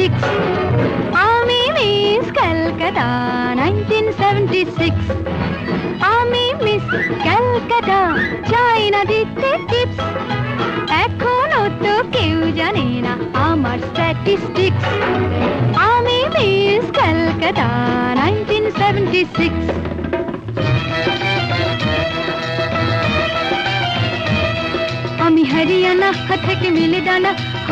1976. Army Miss Calcutta, 1976. Army Miss Calcutta, China দিতে tips. এখনো তো কেউ জানে না আমার statistics. Army Miss Calcutta, 1976. আমি হারিয়ানা থেকে মিলে দানা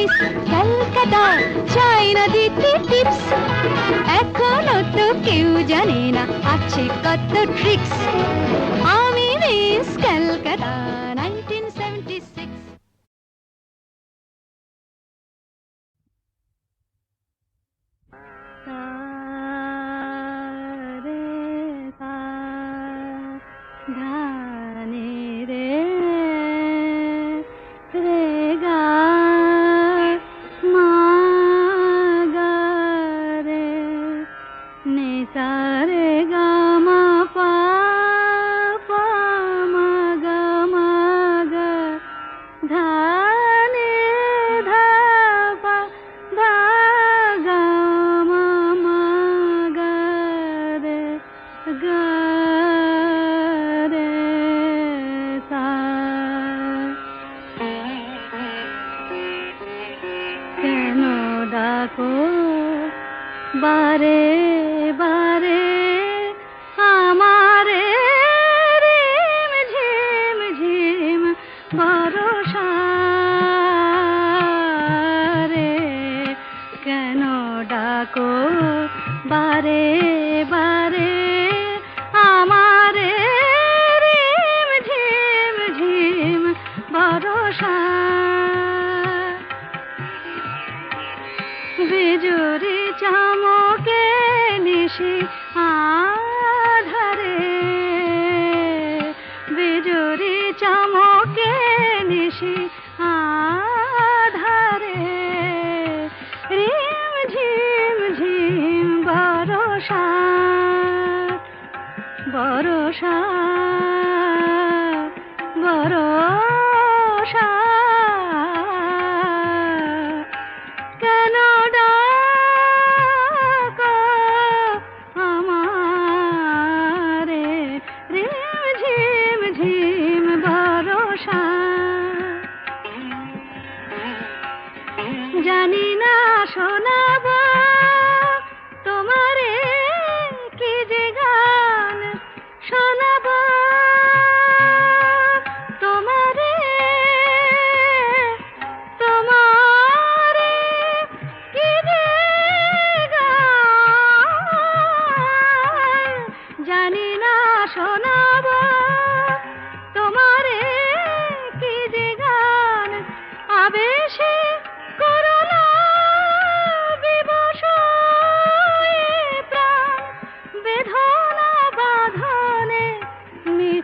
Miss Calcutta চাই দিতে টিপস এখনও তো কেউ জানে না আছে কত ট্রিক্স আমি মিস ক্যালকাটা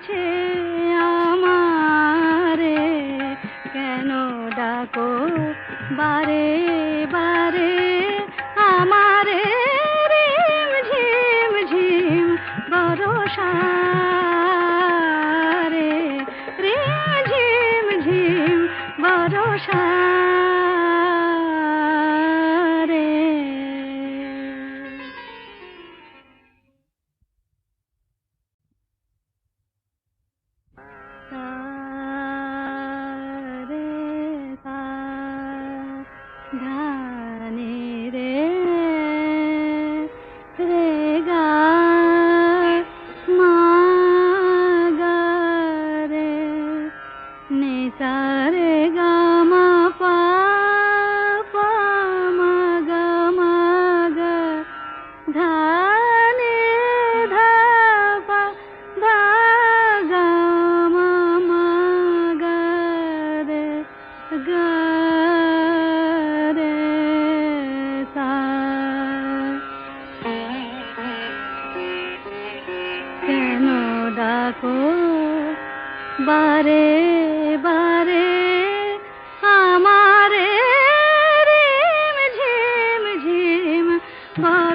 কাছে আমারে। কেন ডাকো বারে?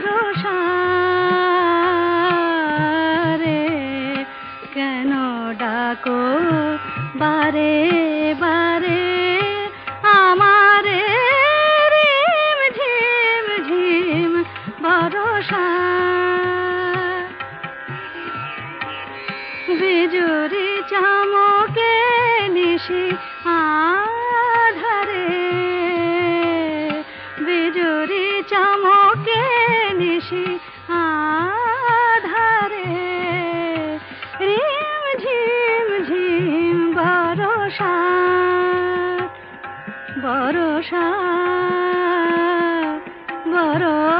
বরষা রে কেন ডাকো বারে? ಯಾರೋ